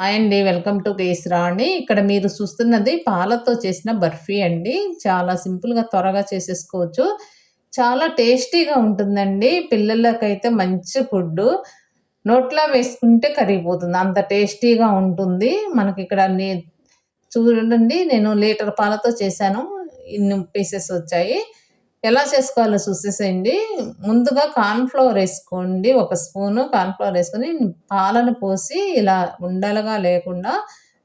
Hi అండి welcome to Keesara అండి ఇక్కడ మీరు చూస్తున్నది పాలతో చేసిన బర్ఫీ అండి. చాలా సింపుల్గా త్వరగా చేసేసుకోవచ్చు. చాలా టేస్టీగా ఉంటుందండి. పిల్లలకైతే మంచి ఫుడ్ నోట్లో వేసుకుంటే కరిగిపోతుంది. అంత టేస్టీగా ఉంటుంది. మనకి ఇక్కడ నే- చూడండి నేను లీటర్ పాలతో చేశాను. ఇన్ని పీసెస్ వచ్చాయి. ఎలా చేసుకోవాలో చూసేసేయండి. ముందుగా కార్న్ఫ్లవర్ వేసుకోండి. ఒక స్పూను కార్న్ఫ్లవర్ వేసుకొని పాలను పోసి ఇలా ఉండలుగా లేకుండా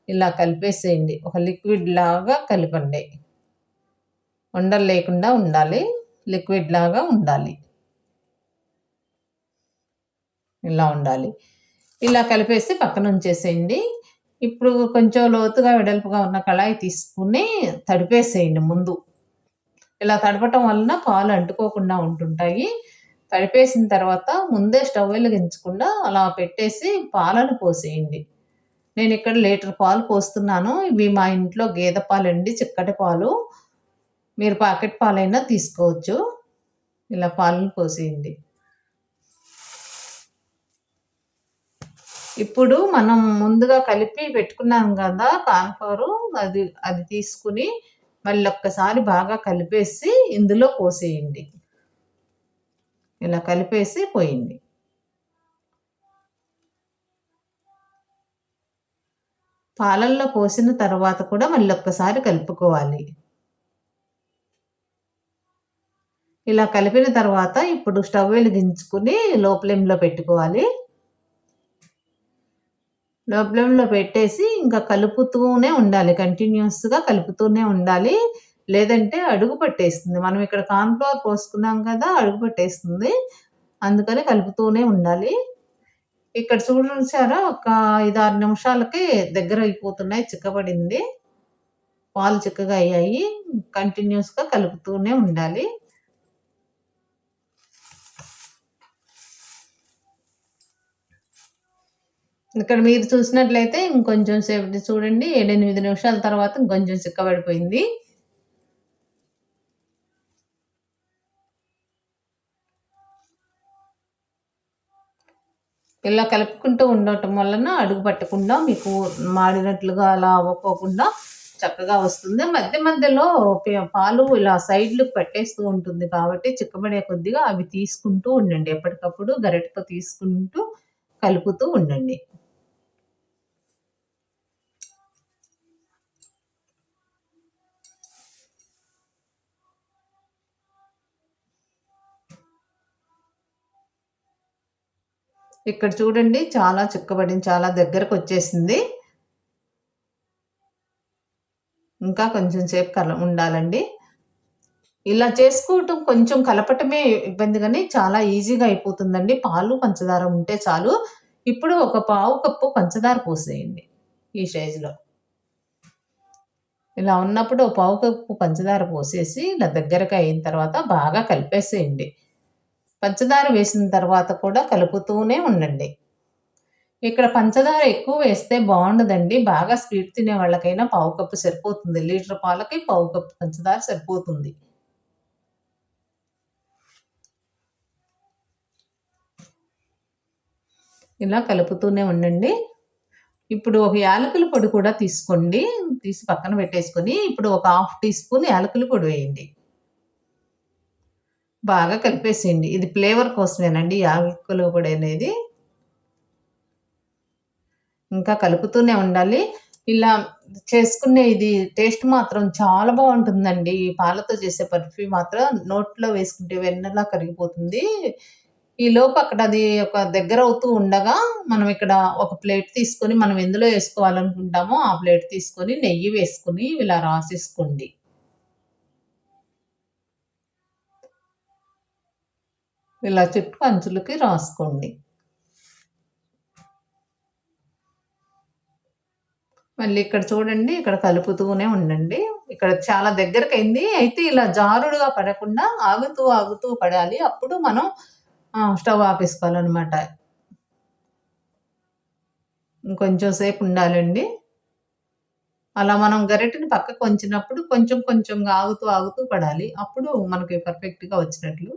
ఇలా కలిపేసేయండి. ఒక లిక్విడ్ లాగా కలపండి. ఉండలు లేకుండా ఉండాలి. లిక్విడ్ లాగా ఉండాలి. ఇలా ఉండాలి. ఇలా కలిపేసి పక్కన ఉంచేసేయండి. ఇప్పుడు కొంచెం లోతుగా వెడల్పుగా ఉన్న కళాయి తీసుకుని తడిపేసేయండి ముందు. ఇలా తడపటం వలన పాలు అంటుకోకుండా ఉంటుంటాయి. తడిపేసిన తర్వాత ముందే స్టవ్ వెలిగించకుండా అలా పెట్టేసి పాలను పోసేయండి. నేను ఇక్కడ లీటర్ పాలు పోస్తున్నాను. ఇవి మా ఇంట్లో గేదె పాలండి చిక్కటి పాలు. మీరు ప్యాకెట్ పాలైనా తీసుకోవచ్చు. ఇలా పాలను పోసేయండి. ఇప్పుడు మనం ముందుగా కలిపి పెట్టుకున్నాం కదా కాన్ఫారు అది అది తీసుకుని మళ్ళీ ఒక్కసారి బాగా కలిపేసి ఇందులో పోసేయండి ఇలా కలిపేసి పోయండి పాలల్లో పోసిన తర్వాత కూడా మళ్ళీ ఒక్కసారి కలుపుకోవాలి. ఇలా కలిపిన తర్వాత ఇప్పుడు స్టవ్ వెలిగించుకుని లో ఫ్లేమ్లో పెట్టుకోవాలి. లో పెట్టేసి ఇంకా కలుపుతూనే ఉండాలి. కంటిన్యూస్గా కలుపుతూనే ఉండాలి. లేదంటే అడుగు పట్టేస్తుంది. మనం ఇక్కడ కార్న్ఫ్లవర్ పోసుకున్నాం కదా అడుగు పట్టేస్తుంది. అందుకని కలుపుతూనే ఉండాలి. ఇక్కడ చూడసారా ఒక ఐదు ఆరు నిమిషాలకి దగ్గర అయిపోతున్నాయి చిక్కబడింది. పాలు చిక్కగా అయ్యాయి. కంటిన్యూస్గా కలుపుతూనే ఉండాలి. ఇక్కడ మీరు చూసినట్లయితే ఇంకొంచెం సేపు చూడండి. ఏడెనిమిది నిమిషాల తర్వాత ఇంకొంచెం చిక్కబడిపోయింది. ఇలా కలుపుకుంటూ ఉండటం వలన అడుగు పట్టకుండా మీకు మాడినట్లుగా అలా అవ్వకోకుండా చక్కగా వస్తుంది. మధ్య మధ్యలో పాలు ఇలా సైడ్లు పెట్టేస్తూ ఉంటుంది కాబట్టి చిక్కబడే కొద్దిగా అవి తీసుకుంటూ ఉండండి. ఎప్పటికప్పుడు గరిటతో తీసుకుంటూ కలుపుతూ ఉండండి. ఇక్కడ చూడండి చాలా చిక్కబడింది చాలా దగ్గరకు వచ్చేసింది. ఇంకా కొంచెం సేపు కల ఉండాలండి. ఇలా చేసుకోవటం కొంచెం కలపటమే ఇబ్బంది కానీ చాలా ఈజీగా అయిపోతుందండి. పాలు పంచదార ఉంటే చాలు. ఇప్పుడు ఒక పావు కప్పు పంచదార పోసేయండి ఈ సైజులో. ఇలా ఉన్నప్పుడు ఒక పావు కప్పు పంచదార పోసేసి ఇలా దగ్గరగా అయిన తర్వాత బాగా కలిపేసేయండి. పంచదార వేసిన తర్వాత కూడా కలుపుతూనే ఉండండి. ఇక్కడ పంచదార ఎక్కువ వేస్తే బాగుండదండి. బాగా స్వీట్ తినే వాళ్ళకైనా పావు కప్పు సరిపోతుంది. లీటర్ పాలకి పావు కప్పు పంచదార సరిపోతుంది. ఇలా కలుపుతూనే ఉండండి. ఇప్పుడు ఒక యాలకుల పొడి కూడా తీసుకోండి. తీసి పక్కన పెట్టేసుకొని ఇప్పుడు ఒక హాఫ్ టీ స్పూన్ యాలకుల పొడి వేయండి. బాగా కలిపేసేయండి. ఇది ఫ్లేవర్ కోసమేనండి. యాలకులు కూడా అనేది ఇంకా కలుపుతూనే ఉండాలి. ఇలా చేసుకునే ఇది టేస్ట్ మాత్రం చాలా బాగుంటుందండి. ఈ పాలతో చేసే పర్ఫ్యూమ్ మాత్రం నోట్లో వేసుకుంటే వెన్నెలా కరిగిపోతుంది. ఈ లోపు అక్కడ అది ఒక దగ్గర అవుతూ ఉండగా మనం ఇక్కడ ఒక ప్లేట్ తీసుకొని మనం ఎందులో వేసుకోవాలనుకుంటామో ఆ ప్లేట్ తీసుకొని నెయ్యి వేసుకొని ఇలా రాసేసుకోండి. ఇలా చుట్టూ అంచులకి రాసుకోండి. మళ్ళీ ఇక్కడ చూడండి ఇక్కడ కలుపుతూనే ఉండండి. ఇక్కడ చాలా దగ్గరకైంది. అయితే ఇలా జారుడుగా పడకుండా ఆగుతూ ఆగుతూ పడాలి. అప్పుడు మనం స్టవ్ ఆపేసుకోవాలన్నమాట. ఇంకొంచెం సేపు ఉండాలండి. అలా మనం గరిటెని పక్కకు వంచినప్పుడు కొంచెం కొంచెంగా ఆగుతూ ఆగుతూ పడాలి. అప్పుడు మనకి పర్ఫెక్ట్గా వచ్చినట్లు.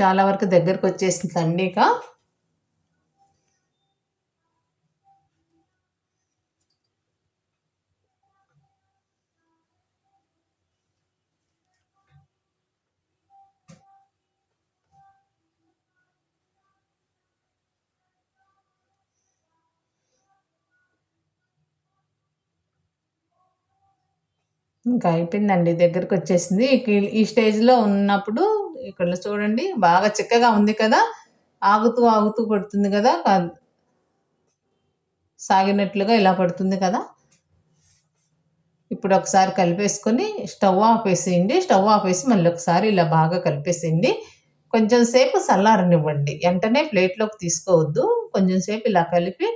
చాలా వరకు దగ్గరకు వచ్చేసింది ఇక. ఇంకా అయిపోయిందండి దగ్గరకు వచ్చేసింది. ఈ స్టేజ్లో ఉన్నప్పుడు ఇక్కడ చూడండి బాగా చిక్కగా ఉంది కదా. ఆగుతూ ఆగుతూ పడుతుంది కదా. సాగినట్లుగా ఇలా పడుతుంది కదా. ఇప్పుడు ఒకసారి కలిపేసుకొని స్టవ్ ఆపేసేయండి స్టవ్ ఆపేసి మళ్ళీ ఒకసారి ఇలా బాగా కలిపేసేయండి. కొంచెం సేపు చల్లారనివ్వండి. వెంటనే ప్లేట్లోకి తీసుకోవద్దు. కొంచెం సేపు ఇలా కలిపి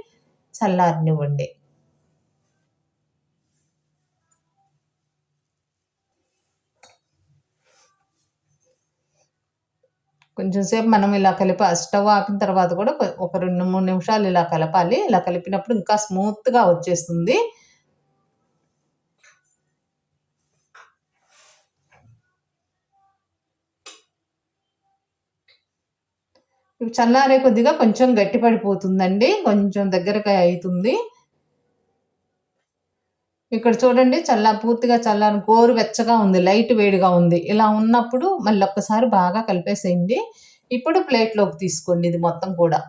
చల్లారనివ్వండి. కొంచెం సేపు మనం ఇలా కలిపి స్టవ్ ఆపిన తర్వాత కూడా ఒక రెండు మూడు నిమిషాలు ఇలా కలపాలి. ఇలా కలిపినప్పుడు ఇంకా స్మూత్గా వచ్చేస్తుంది. చల్లారే కొద్దిగా కొంచెం గట్టిపడిపోతుందండి. కొంచెం దగ్గరగా అవుతుంది. ఇక్కడ చూడండి చల్ల పూర్తిగా చల్లని గోరు వెచ్చగా ఉంది లైట్ వేడిగా ఉంది. ఇలా ఉన్నప్పుడు మళ్ళీ ఒక్కసారి బాగా కలిపేసేయండి. ఇప్పుడు ప్లేట్లోకి తీసుకోండి ఇది మొత్తం కూడా.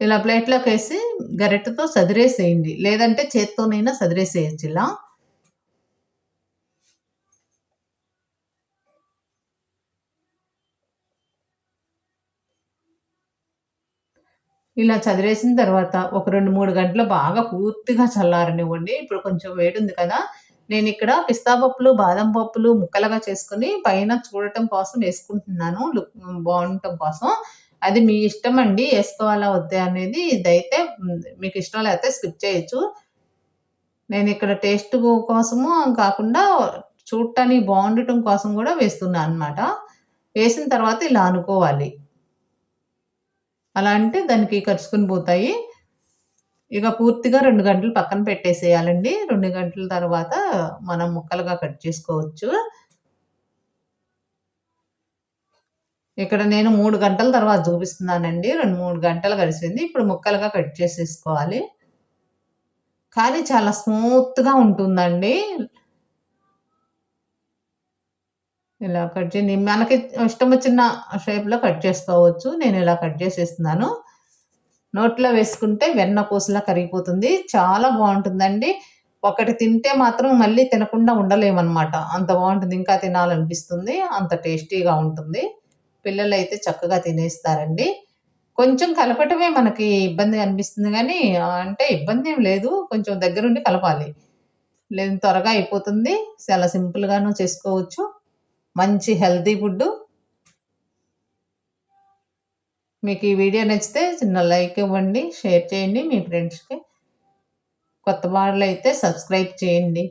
ఇలా ప్లేట్లోకి వేసి గరిటెతో సదిరేసేయండి. లేదంటే చేత్తోనైనా సదిరేసేయచ్చు ఇలా. ఇలా చదివేసిన తర్వాత ఒక రెండు మూడు గంటలు బాగా పూర్తిగా చల్లారనివ్వండి. ఇప్పుడు కొంచెం వేడుంది కదా. నేను ఇక్కడ పిస్తా పప్పులు బాదం పప్పులు ముక్కలుగా చేసుకుని పైన చూడటం కోసం వేసుకుంటున్నాను. లుక్ బాగుండటం కోసం. అది మీ ఇష్టం అండి. వేసుకోవాలా వద్దా అనేది ఇదైతే మీకు ఇష్టం లేకపోతే స్కిప్ చేయొచ్చు. నేను ఇక్కడ టేస్ట్ కోసము కాకుండా చూడటానికి బాగుండటం కోసం కూడా వేస్తున్నాను అనమాట వేసిన తర్వాత ఇలా అనుకోవాలి. అలా అంటే దానికి కరుచుకుని పోతాయి. ఇక పూర్తిగా రెండు గంటలు పక్కన పెట్టేసేయాలండి. రెండు గంటల తర్వాత మనం ముక్కలుగా కట్ చేసుకోవచ్చు. ఇక్కడ నేను మూడు గంటల తర్వాత చూపిస్తున్నానండి. రెండు మూడు గంటలు కలిసింది. ఇప్పుడు ముక్కలుగా కట్ చేసేసుకోవాలి. కానీ చాలా స్మూత్గా ఉంటుందండి. ఇలా కట్ చేయండి మనకి ఇష్టం వచ్చిన షేప్లో కట్ చేసుకోవచ్చు. నేను ఇలా కట్ చేసేస్తున్నాను. నోట్లో వేసుకుంటే వెన్న పూసలా కరిగిపోతుంది. చాలా బాగుంటుందండి. ఒకటి తింటే మాత్రం మళ్ళీ తినకుండా ఉండలేమన్నమాట. అంత బాగుంటుంది. ఇంకా తినాలనిపిస్తుంది. అంత టేస్టీగా ఉంటుంది. పిల్లలు అయితే చక్కగా తినేస్తారండి. కొంచెం కలపటమే మనకి ఇబ్బంది అనిపిస్తుంది కానీ అంటే ఇబ్బంది ఏం లేదు. కొంచెం దగ్గరుండి కలపాలి. లేదు త్వరగా అయిపోతుంది. చాలా సింపుల్గాను చేసుకోవచ్చు. మంచి హెల్తీ ఫుడ్ మీకు ఈ వీడియో నచ్చితే చిన్న లైక్ ఇవ్వండి షేర్ చేయండి మీ ఫ్రెండ్స్కి. కొత్త వాళ్ళు అయితే సబ్స్క్రైబ్ చేయండి.